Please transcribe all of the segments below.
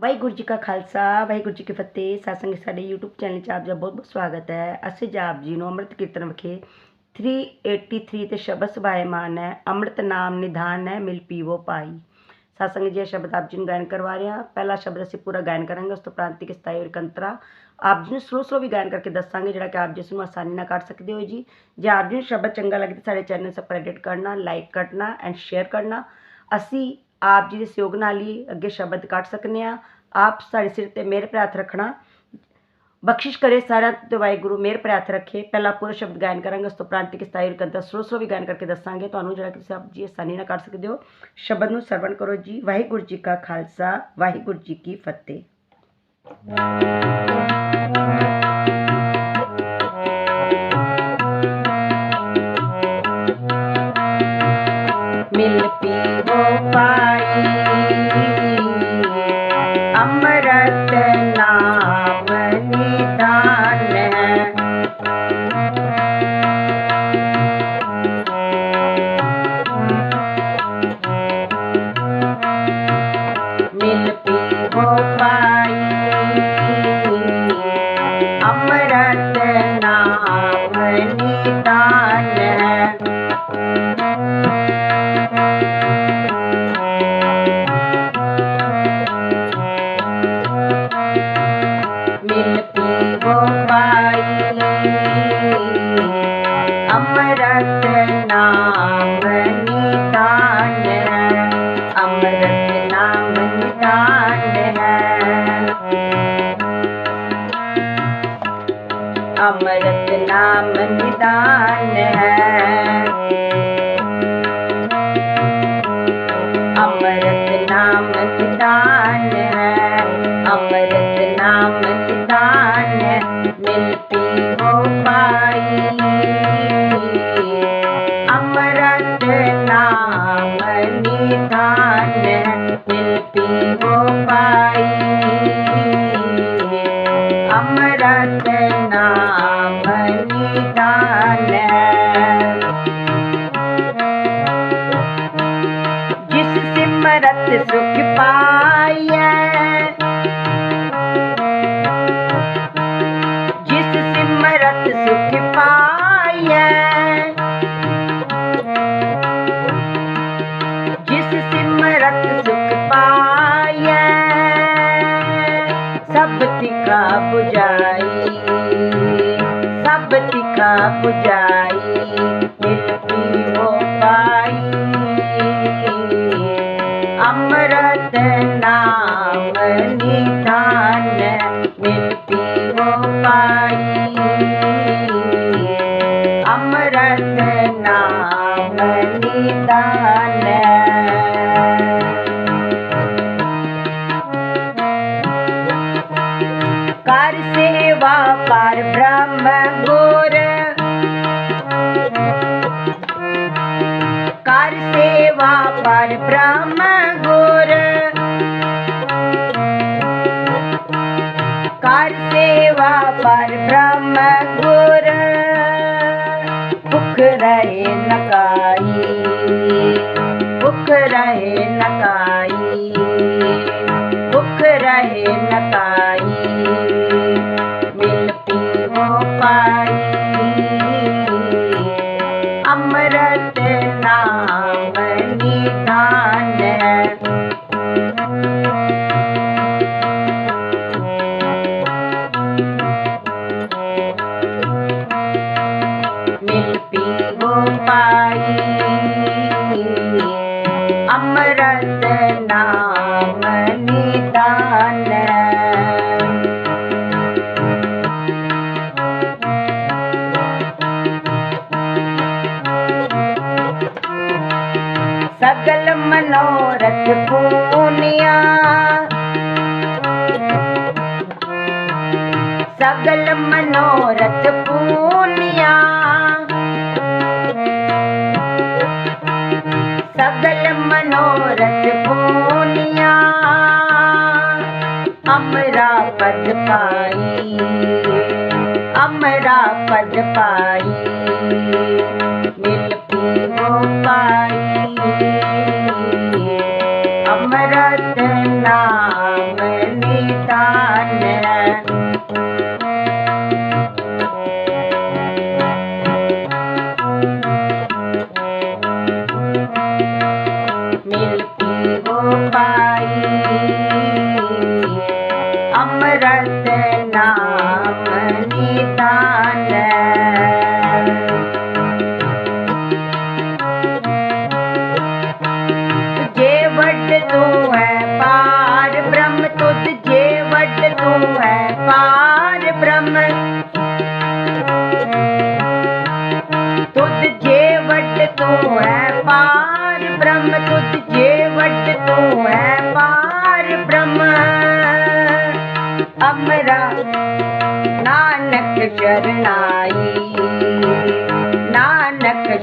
ਵਾਹਿਗੁਰੂ ਜੀ ਕਾ ਖਾਲਸਾ, ਵਾਹਿਗੁਰੂ ਜੀ ਕੀ ਫਤਿਹ। ਸਾਸੰਗ ਸਾਡੇ YouTube channel 'ਚ ਆਪ ਜੀ ਦਾ ਬਹੁਤ ਬਹੁਤ ਸਵਾਗਤ ਹੈ। ਅਸੀਂ ਜੀ ਆਪ ਜੀ ਨੂੰ ਅੰਮ੍ਰਿਤ ਕੀਰਤਨ ਵਿਖੇ 383 ਤੇ ਸ਼ਬਦ ਸਭਾਇਮਾਨ ਹੈ, ਅੰਮ੍ਰਿਤ ਨਾਮ ਨਿਧਾਨ ਹੈ, ਮਿਲ ਪੀਵੋ ਪਾਈ। ਸਾਸੰਗ ਜੀ, ਇਹ ਸ਼ਬਦ ਆਪ ਜੀ ਨੂੰ ਗਾਇਨ ਕਰਵਾ ਰਹੇ। ਹਾਂ ਪਹਿਲਾ ਸ਼ਬਦ ਅਸੀਂ ਪੂਰਾ ਗਾਇਨ ਕਰਾਂਗੇ, ਉਸ ਤੋਂ ਉਪਰੰਤ ਇੱਕ ਸਤਾਈ ਔਰ ਕੰਤਰਾ। ਆਪ ਜੀ ਨੂੰ ਸਲੋ ਸਲੋ ਵੀ ਗਾਇਨ ਕਰਕੇ ਦੱਸਾਂਗੇ, ਜਿਹੜਾ ਕਿ ਆਪ ਜੀ ਇਸ ਨੂੰ ਆਸਾਨੀ ਨਾਲ ਕਰ ਸਕਦੇ ਹੋ ਜੀ। ਜੇ ਆਪ ਜੀ ਨੂੰ ਸ਼ਬਦ ਚੰਗਾ ਲੱਗੇ ਤਾਂ ਸਾਡੇ ਚੈਨਲ ਨੂੰ ਸਬਸਕ੍ਰਾਈਬ ਕਰਨਾ ਲਾਈਕ ਕਰਨਾ ਐਂਡ ਸ਼ੇਅਰ ਕਰਨਾ। ਅਸੀਂ ਆਪ ਜੀ ਦੇ ਸਹਿਯੋਗ ਨਾਲ ਹੀ ਅੱਗੇ ਸ਼ਬਦ ਕੱਢ ਸਕਨੇ ਆ। ਆਪ ਸਾਡੇ ਸਿਰ ਤੇ ਮਿਹਰ ਪ੍ਰਾਰਥ ਰੱਖਣਾ। ਬਖਸ਼ਿਸ਼ ਕਰੇ ਸਾਰਿਆਂ ਤੇ ਵਾਹਿਗੁਰੂ, ਮਿਹਰ ਭਰੇ ਰੱਖੇ। ਪਹਿਲਾ ਪੂਰਾ ਸ਼ਬਦ ਗਾਇਨ ਕਰਾਂਗੇ, ਉਸ ਤੋਂ ਉਪਰੰਤ ਇੱਕ ਸਤਾਈ ਰਕੰਦਾ ਸਲੋ ਵੀ ਗਾਇਨ ਕਰਕੇ ਦੱਸਾਂਗੇ। ਤੁਹਾਨੂੰ ਜਿਹੜਾ ਕਿ ਤੁਸੀਂ ਆਪ ਜੀ ਆਸਾਨੀ ਨਾਲ ਕਰ ਸਕਦੇ ਹੋ। ਸ਼ਬਦ ਨੂੰ ਸਰਵਣ ਕਰੋ ਜੀ। ਵਾਹਿਗੁਰੂ ਜੀ ਕਾ ਖਾਲਸਾ, ਵਾਹਿਗੁਰੂ ਜੀ ਕੀ ਫਤਿਹ। नाम निदान है। ਅੰਮ੍ਰਿਤ ਨਾਮ ਨਿਧਾਨ ਮਿਲ ਪੀਵੋ ਪਾਈ ਅੰਮ੍ਰਿਤ ਨਾਮ ਨਿਧਾਨ ਕਰ ਸੇਵਾ ਪਰ ਬ੍ਰਹਮ ਗੁਰ ਕਰ ਸੇਵਾ ਪਰ ਬ੍ਰਹਮ भुख रहे नकाई भुख रहे नकाई ਸਗਲ ਮਨੋਰਥ ਪੂਨੀਆ ਸਗਲ ਮਨੋਰਥ ਪੂਨੀਆ ਸਗਲ ਮਨੋਰਥ ਪੂਨੀਆ ਅਮਰਾ ਪਦ ਪਾਈ ਅਮਰਾ ਪਦ ਪਾਈ ਮਿਲ ਪੀਵੋ ਪਾਈ ਤੂੰ ਬ੍ਰਹਮ। ਤੁਧ ਤੂੰ ਹੈ ਪਾਰ ਬ੍ਰਹਮ, ਤੁਧ ਜੇ ਤੂੰ ਬ੍ਰਹਮ। ਅਮਰਾ ਨਾਨਕ ਸ਼ਰਨਾਈ, ਨਾਨਕ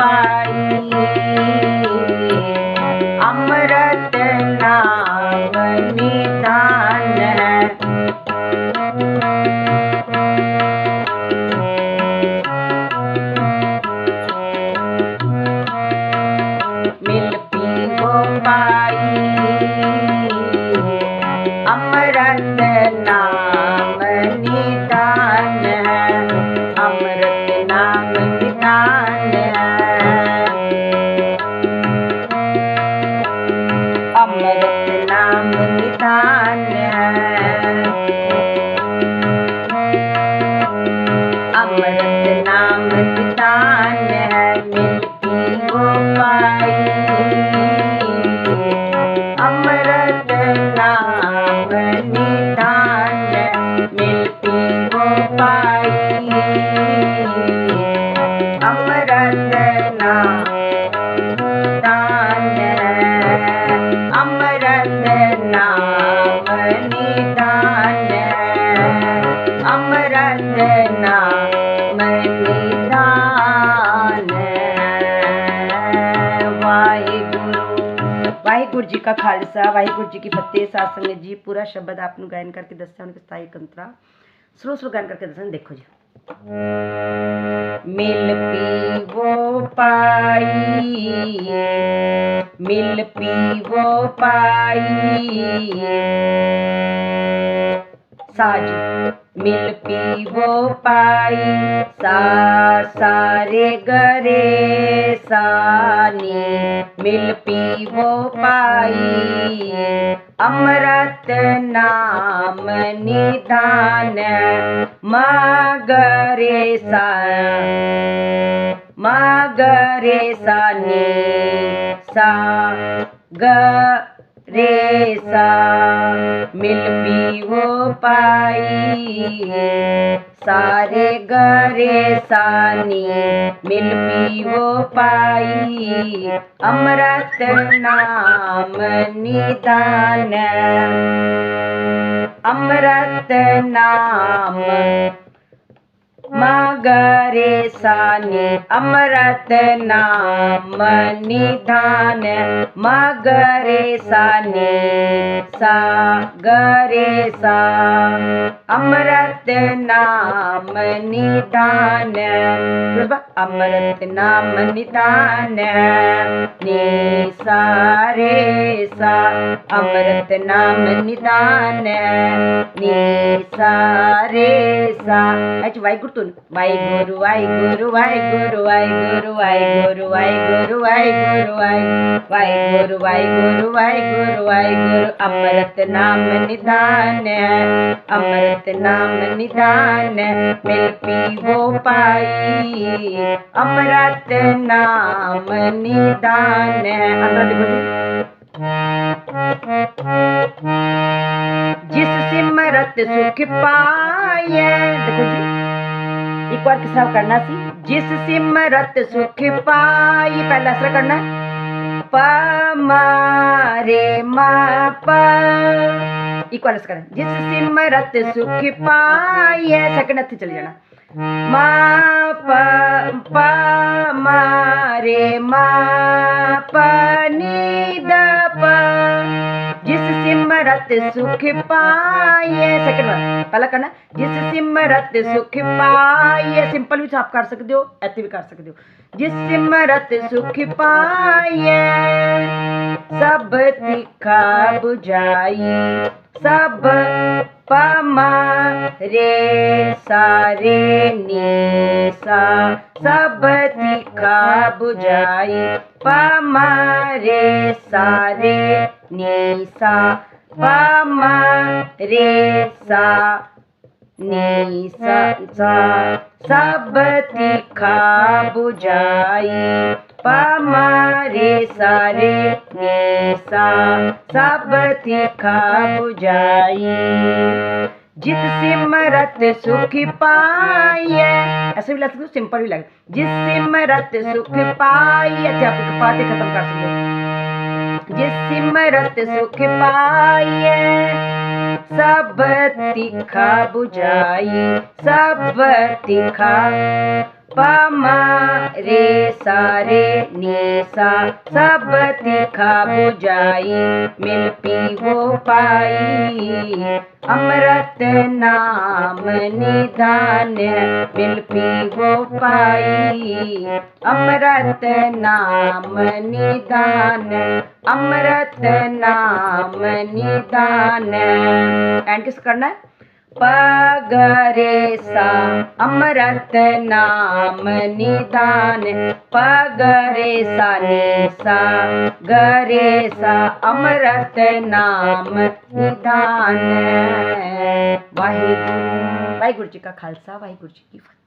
Bye. अमृत नाम निदान अमृत नाम निदान मिलती वो पाई अमृत नाम निदान मिलती वो पाई। वाहगुरु जी का खालसा, वाहगुरु जी की फतेह सासंग जी, पूरा शब्द आप गायन करके दसाउन स्थायी कंतरा। स्लो स्लो गायन करके दसन देखो जी। मिल पी वो पाई मिल पी वो पाई साज मिल पी वो पाई, सा, सारे गरे सानी। मिल पी वो पाई, अमृत नाम निदान मागरे सा, मगरे सानी। सा, ग रे सा, मिल पीवो पाई सारे गरे सानी, मिल पीवो पाई अमृत नाम निदान, अमृत नाम मगरे साने अमृत नाम निधान। मगरे साने सा गरे सा अमृत नाम निधान। अमृत नाम निधान। नि सारे सा अमृत नाम निधान। नि सारे सा। सुन Waheguru Waheguru Waheguru Waheguru Waheguru Waheguru Waheguru वाई Waheguru Waheguru Waheguru Waheguru अमृत नाम निदान अमृत नाम निदान मिल पी वो पाई, अमृत नाम निदान जिस सिमरत सुख पाए देखो जी। एक बार किस तरह करना सी? जिस सिमरत सुख पाई, पहला असर करना प मारे मा, प। बार असर करना जिस सिमरत सुख पाई है सेकंड हथ चले जाना। मा, प प मारे मा, प, नी, द, प। जिस सिमरत सुख पाए सेकंड वन पहला करना जिस सिमरत सुख पाए सिंपल भी तो आप कर सकते हो, ऐसे भी कर सकते हो। जिस सिमरत सुख पाए सब तिखा बुझाई सब पमा रे सारे नीसा सब तिखा बुझाई पमा रे सारे नीसा pa ma re sa ni sa sa सब तीखा बुझाई पमारे सारे ने सा सब तीखा बुझाई जित सिमरत सुख पाइए ऐसे भी लग सकते सिंपल भी लग जिस सिमरत सुख पाइए आप पाते खत्म कर सकते ये सिमरत सुख पाइए सब तिखा बुझाई सब तिखा पमा रे सारे रे सा सब देखा बुझाई, मिल पी वो पाई। अमृत नाम निधान मिल पी वो पाई। अमृत नाम निधान अमृत नाम निधान एंड किस करना है? ਪਗਰੇ ਸਾ ਅੰਮ੍ਰਿਤ ਨਾਮ ਨਿਦਾਨ ਪਗਰੇ ਸਾ ਨੀ ਸਾ ਗਰੇ ਸਾ ਅੰਮ੍ਰਿਤ ਨਾਮ ਨਿਦਾਨ ਵਾਹਿਗੁਰੂ ਵਾਹਿਗੁਰੂ ਜੀ ਕਾ ਖਾਲਸਾ ਵਾਹਿਗੁਰੂ ਜੀ ਕੀ ਫਤਿਹ